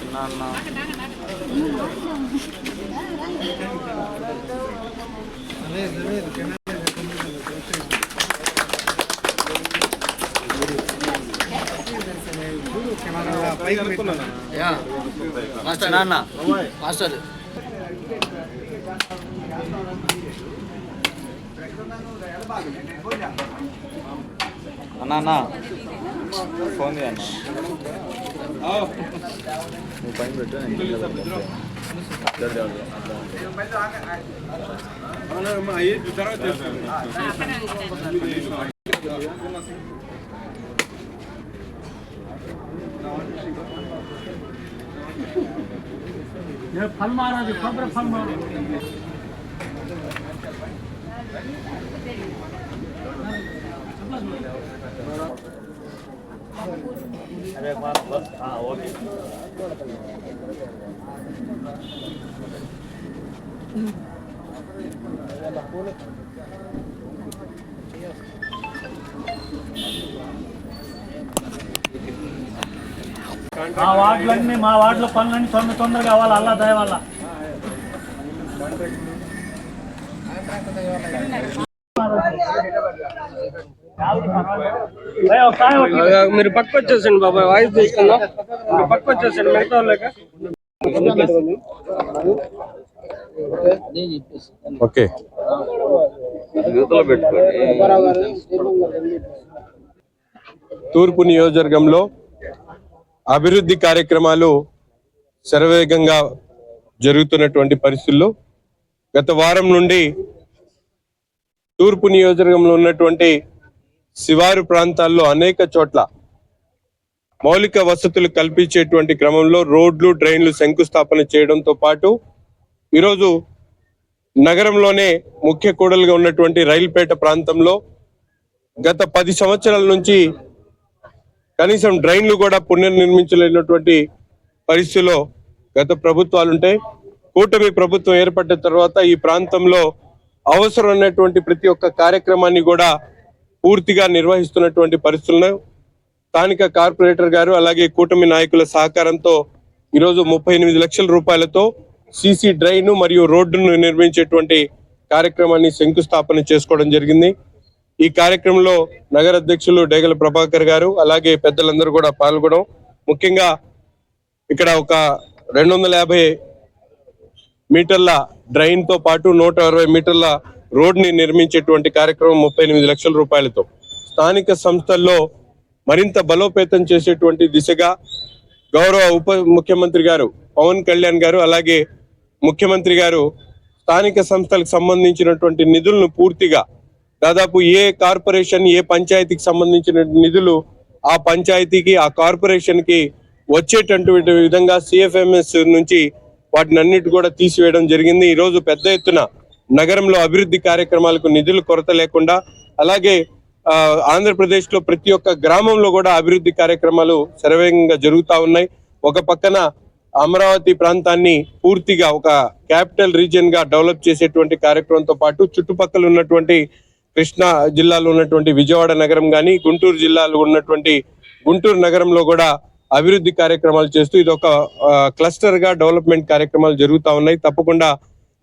చిన్న అన్న మాస్టర్ నాన్న మాస్టర్ అన్న అన్న ఫోన్ చేయ అన్న నువ్వు పైన పెట్టు నేను కింద పెడతాను. జల్దీ ఓకే మా వార్డులన్నీ మా వార్డుల పనులన్నీ తొందర తొందరగా కావాలి. అల్లా దయ మీరు పక్క వచ్చేసండి బాబాయ్ వాయిస్ తీసుకుందాం. మీరు పక్క వచ్చేసండి మిగతా లేక ఓకే. తూర్పు నియోజకవర్గంలో అభివృద్ధి కార్యక్రమాలు శరవేగంగా జరుగుతున్నటువంటి పరిస్థితుల్లో గత వారం నుండి తూర్పు నియోజకవర్గంలో ఉన్నటువంటి శివారు ప్రాంతాల్లో అనేక చోట్ల మౌలిక వసతులు కల్పించేటువంటి క్రమంలో రోడ్లు డ్రైన్లు శంకుస్థాపన చేయడంతో పాటు ఈరోజు నగరంలోనే ముఖ్య కూడలుగా ఉన్నటువంటి రైల్పేట ప్రాంతంలో గత పది సంవత్సరాల నుంచి కనీసం డ్రైన్లు కూడా పునర్నిర్మించలేనటువంటి పరిస్థితిలో గత ప్రభుత్వాలుంటే కూటమి ప్రభుత్వం ఏర్పడిన తర్వాత ఈ ప్రాంతంలో అవసరమైనటువంటి ప్రతి ఒక్క కార్యక్రమాన్ని కూడా పూర్తిగా నిర్వహిస్తున్నటువంటి పరిస్థితులను స్థానిక కార్పొరేటర్ గారు అలాగే కూటమి నాయకుల సహకారంతో ఈరోజు ముప్పై ఎనిమిది లక్షల రూపాయలతో సీసీ డ్రైన్ మరియు రోడ్డును నిర్మించేటువంటి కార్యక్రమాన్ని శంకుస్థాపన చేసుకోవడం జరిగింది. ఈ కార్యక్రమంలో నగర అధ్యక్షులు డేగల ప్రభాకర్ గారు అలాగే పెద్దలందరూ కూడా పాల్గొనడం. ముఖ్యంగా ఇక్కడ ఒక రెండు వందల యాభై మీటర్ల డ్రైన్తో పాటు నూట అరవై మీటర్ల రోడ్ని నిర్మించేటువంటి కార్యక్రమం ముప్పై ఎనిమిది లక్షల రూపాయలతో. స్థానిక సంస్థల్లో మరింత బలోపేతం చేసేటువంటి దిశగా గౌరవ ఉప ముఖ్యమంత్రి గారు పవన్ కళ్యాణ్ గారు అలాగే ముఖ్యమంత్రి గారు స్థానిక సంస్థలకు సంబంధించినటువంటి నిధులను పూర్తిగా దాదాపు ఏ కార్పొరేషన్ ఏ పంచాయతీకి సంబంధించిన నిధులు ఆ పంచాయతీకి ఆ కార్పొరేషన్కి వచ్చేటటువంటి విధంగా సిఎఫ్ఎంఎస్ నుంచి వాటిని అన్నిటి కూడా తీసివేయడం జరిగింది. ఈరోజు పెద్ద ఎత్తున నగరంలో అభివృద్ధి కార్యక్రమాలకు నిధులు కొరత లేకుండా అలాగే ఆంధ్రప్రదేశ్లో ఆంధ్రప్రదేశ్లో ప్రతి ఒక్క గ్రామంలో కూడా అభివృద్ధి కార్యక్రమాలు శరవేగంగా జరుగుతా ఉన్నాయి. ఒక పక్కన అమరావతి ప్రాంతాన్ని పూర్తిగా ఒక క్యాపిటల్ రీజియన్గా డెవలప్ చేసేటువంటి కార్యక్రమంతో పాటు చుట్టుపక్కల ఉన్నటువంటి కృష్ణా జిల్లాలో ఉన్నటువంటి విజయవాడ నగరం కానీ గుంటూరు జిల్లాలో ఉన్నటువంటి గుంటూరు నగరంలో కూడా అభివృద్ధి కార్యక్రమాలు చేస్తూ ఇది ఒక క్లస్టర్గా డెవలప్మెంట్ కార్యక్రమాలు జరుగుతా ఉన్నాయి. తప్పకుండా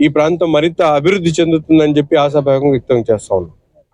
ఈ ప్రాంతం మరింత అభివృద్ధి చెందుతుందని చెప్పి ఆశాభావం వ్యక్తం చేస్తా ఉన్నాం.